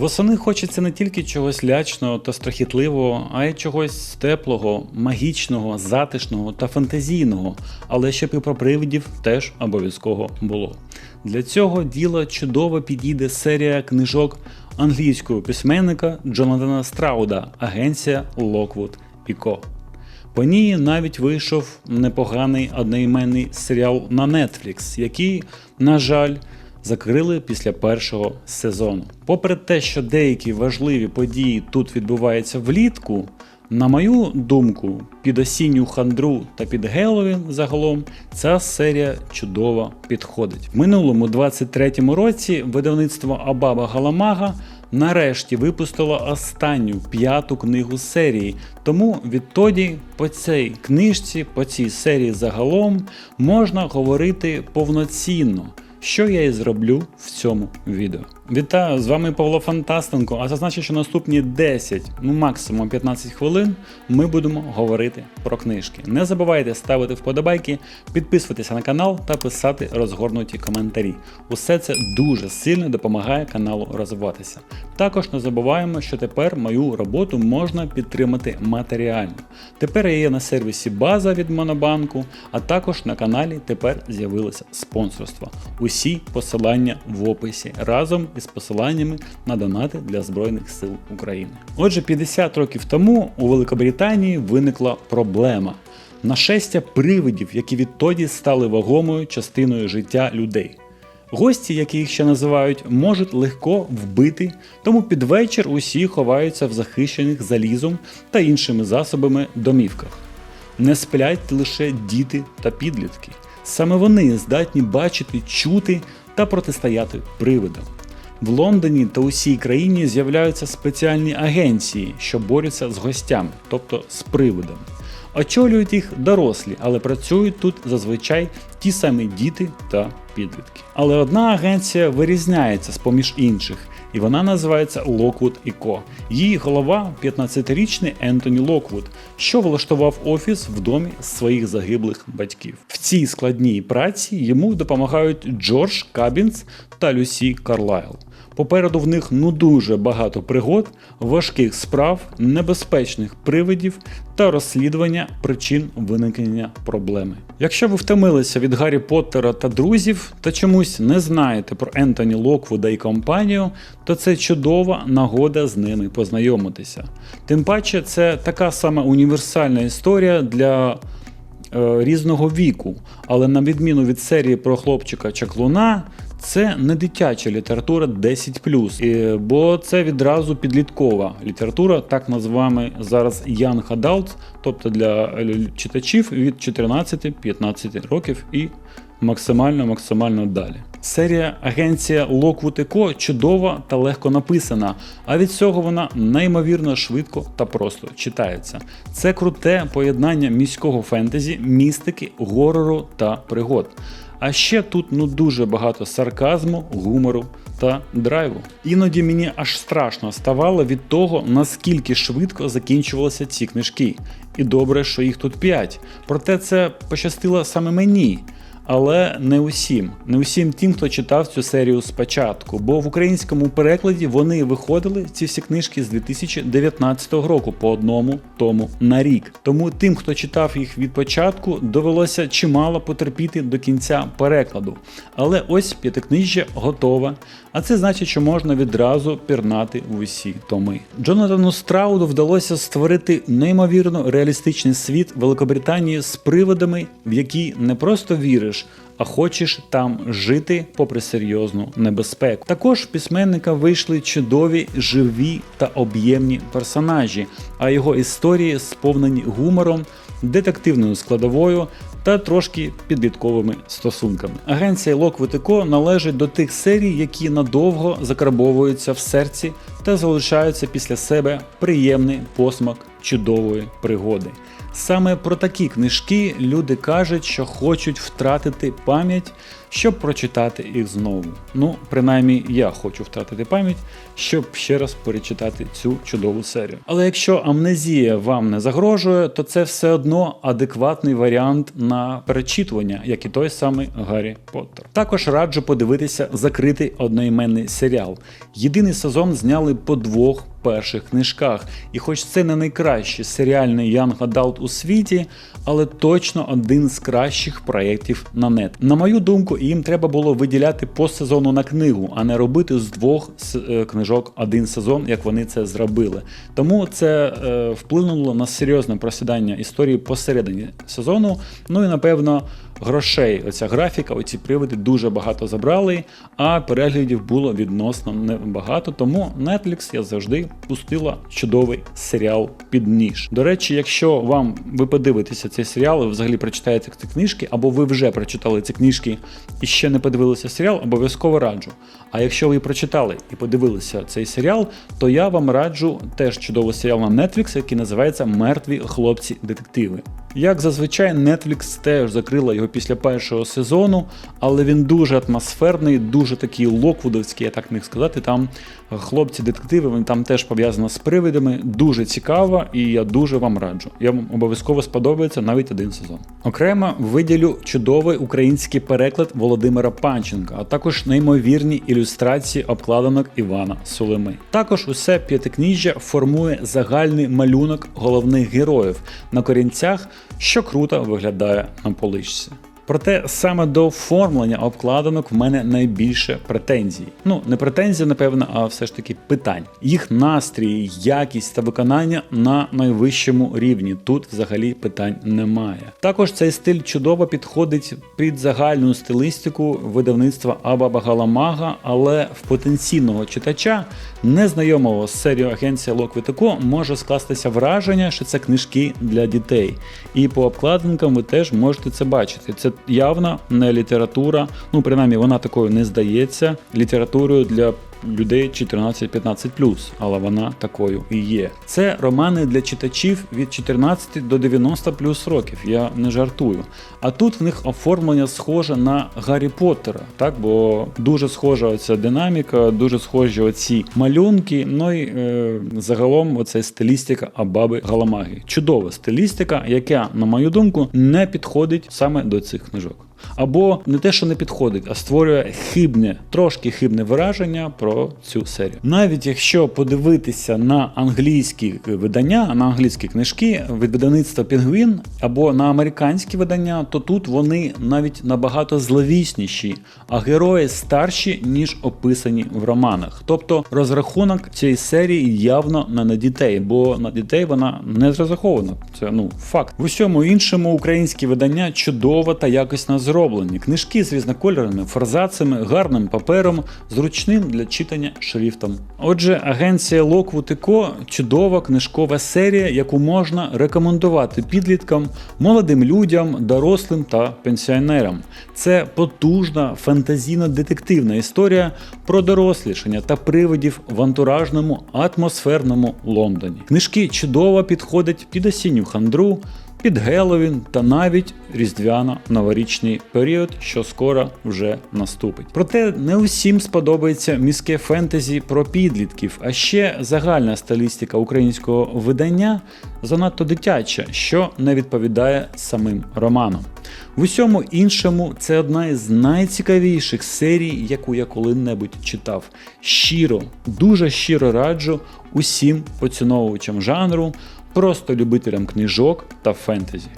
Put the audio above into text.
Восени хочеться не тільки чогось лячного та страхітливого, а й чогось теплого, магічного, затишного та фантазійного, але щоб і про привидів теж обов'язково було. Для цього діла чудово підійде серія книжок англійського письменника Джонатана Страуда Агенція Lockwood Co. По ній навіть вийшов непоганий одноіменний серіал на Netflix, який, на жаль, закрили після першого сезону. Попри те, що деякі важливі події тут відбуваються влітку, на мою думку, під осінню хандру та під Геловін загалом ця серія чудово підходить. В минулому 23-му році видавництво Абаба Галамага нарешті випустило останню п'яту книгу серії. Тому відтоді по цій книжці, по цій серії загалом можна говорити повноцінно що я і зроблю в цьому відео. Вітаю, з вами Павло Фантастенко, а це значить, що наступні 10, ну максимум 15 хвилин ми будемо говорити про книжки. Не забувайте ставити вподобайки, підписуватися на канал та писати розгорнуті коментарі. Усе це дуже сильно допомагає каналу розвиватися. Також не забуваємо, що тепер мою роботу можна підтримати матеріально. Тепер я є на сервісі База від Монобанку, а також на каналі тепер з'явилося спонсорство. Усі посилання в описі разом із посиланнями на донати для Збройних сил України. Отже, 50 років тому у Великобританії виникла проблема. Нашестя привидів, які відтоді стали вагомою частиною життя людей. Гості, які їх ще називають, можуть легко вбити, тому під вечір усі ховаються в захищених залізом та іншими засобами домівках. Не сплять лише діти та підлітки. Саме вони здатні бачити, чути та протистояти привидам. В Лондоні та усій країні з'являються спеціальні агенції, що борються з гостями, тобто з привидами. Очолюють їх дорослі, але працюють тут зазвичай ті самі діти та підлітки. Але одна агенція вирізняється з поміж інших, і вона називається Lockwood Co. Її голова 15-річний Ентоні Локвуд, що влаштував офіс в домі своїх загиблих батьків. В цій складній праці йому допомагають Джордж Кабінс та Люсі Карлайл. Попереду в них ну дуже багато пригод, важких справ, небезпечних привидів та розслідування причин виникнення проблеми. Якщо ви втомилися від Гаррі Поттера та друзів та чомусь не знаєте про Ентоні Локвуда і компанію, то це чудова нагода з ними познайомитися. Тим паче, це така сама універсальна історія для. е, Різного віку, але на відміну від серії про хлопчика Чаклуна, це не дитяча література 10 е, бо це відразу підліткова література, так називаємо зараз Young Adult, тобто для е, читачів від 14-15 років і максимально максимально далі. Серія Агенція Lockwood Co чудова та легко написана, а від цього вона неймовірно швидко та просто читається. Це круте поєднання міського фентезі, містики, горору та пригод. А ще тут ну дуже багато сарказму, гумору та драйву. Іноді мені аж страшно ставало від того, наскільки швидко закінчувалися ці книжки. І добре, що їх тут 5. Проте це пощастило саме мені. Але не усім, не усім тим, хто читав цю серію спочатку, бо в українському перекладі вони виходили ці всі книжки з 2019 року по одному тому на рік. Тому тим, хто читав їх від початку, довелося чимало потерпіти до кінця перекладу. Але ось п'ятикнижжя готове, а це значить, що можна відразу пірнати в усі томи. Джонатану Страуду вдалося створити неймовірно реалістичний світ Великобританії з приводами, в які не просто віриш. А хочеш там жити попри серйозну небезпеку. Також письменника вийшли чудові, живі та об'ємні персонажі, а його історії сповнені гумором, детективною складовою та трошки підлітковими стосунками. Агенція Co належить до тих серій, які надовго закарбовуються в серці та залишаються після себе приємний посмак чудової пригоди. Саме про такі книжки люди кажуть, що хочуть втратити пам'ять щоб прочитати їх знову. Ну, принаймні, я хочу втратити пам'ять, щоб ще раз перечитати цю чудову серію. Але якщо амнезія вам не загрожує, то це все одно адекватний варіант на перечитування, як і той самий Гаррі Поттер. Також раджу подивитися закритий одноіменний серіал. Єдиний сезон зняли по двох перших книжках. І хоч це не найкращий серіальний Young Adult у світі, але точно один з кращих проєктів на нет. На мою думку, їм треба було виділяти по сезону на книгу, а не робити з двох е, книжок один сезон, як вони це зробили. Тому це е, вплинуло на серйозне просідання історії посередині сезону. Ну і напевно. Грошей, оця графіка, оці приводи дуже багато забрали, а переглядів було відносно небагато. Тому Netflix я завжди пустила чудовий серіал під ніж. До речі, якщо вам ви подивитеся цей серіал, і взагалі прочитаєте ці книжки, або ви вже прочитали ці книжки і ще не подивилися серіал, обов'язково раджу. А якщо ви прочитали і подивилися цей серіал, то я вам раджу теж чудовий серіал на Netflix, який називається Мертві хлопці-детективи. Як зазвичай, Netflix теж закрила його після першого сезону, але він дуже атмосферний, дуже такий локвудовський, я так міг сказати. Там хлопці-детективи, вони там теж пов'язано з привидами. Дуже цікаво, і я дуже вам раджу. Я вам обов'язково сподобається навіть один сезон. Окремо виділю чудовий український переклад Володимира Панченка, а також неймовірні ілюстрації обкладинок Івана Сулими. Також усе п'ятикніжжя формує загальний малюнок головних героїв на корінцях, що круто виглядає на поличці. Проте саме до оформлення обкладинок в мене найбільше претензій. Ну, не претензій, напевно, а все ж таки питань. Їх настрій, якість та виконання на найвищому рівні. Тут взагалі питань немає. Також цей стиль чудово підходить під загальну стилістику видавництва Аба Галамага, але в потенційного читача, незнайомого з серією агенція Локвітако, може скластися враження, що це книжки для дітей. І по обкладинкам ви теж можете це бачити. Це явно не література, ну принаймні вона такою не здається. Літературою для людей 14-15+, але вона такою і є. Це романи для читачів від 14 до 90 плюс років. Я не жартую. А тут в них оформлення схоже на Гаррі Поттера, так бо дуже схожа оця динаміка, дуже схожі оці малюнки. Ну і е, загалом оця стилістика Абаби Галамаги. Чудова стилістика, яка, на мою думку, не підходить саме до цих книжок. Або не те, що не підходить, а створює хибне, трошки хибне враження про цю серію. Навіть якщо подивитися на англійські видання, на англійські книжки від видавництва Пінгвін або на американські видання, то тут вони навіть набагато зловісніші, а герої старші, ніж описані в романах. Тобто розрахунок цієї серії явно не на дітей, бо на дітей вона не розрахована. Це ну факт. В усьому іншому українські видання чудово та якісно зроблені. Книжки з різнокольорними форзацами, гарним папером, зручним для читання шрифтом. Отже, агенція Lockwood Co. чудова книжкова серія, яку можна рекомендувати підліткам, молодим людям, дорослим та пенсіонерам. Це потужна фантазійно-детективна історія про дорослішання та привидів в антуражному атмосферному Лондоні. Книжки чудово підходять під осінню хандру під Геловін та навіть різдвяно-новорічний період, що скоро вже наступить. Проте не усім сподобається міське фентезі про підлітків, а ще загальна стилістика українського видання занадто дитяча, що не відповідає самим романам. В усьому іншому це одна із найцікавіших серій, яку я коли-небудь читав. Щиро, дуже щиро раджу усім поціновувачам жанру, просто любителям книжок та фентезі.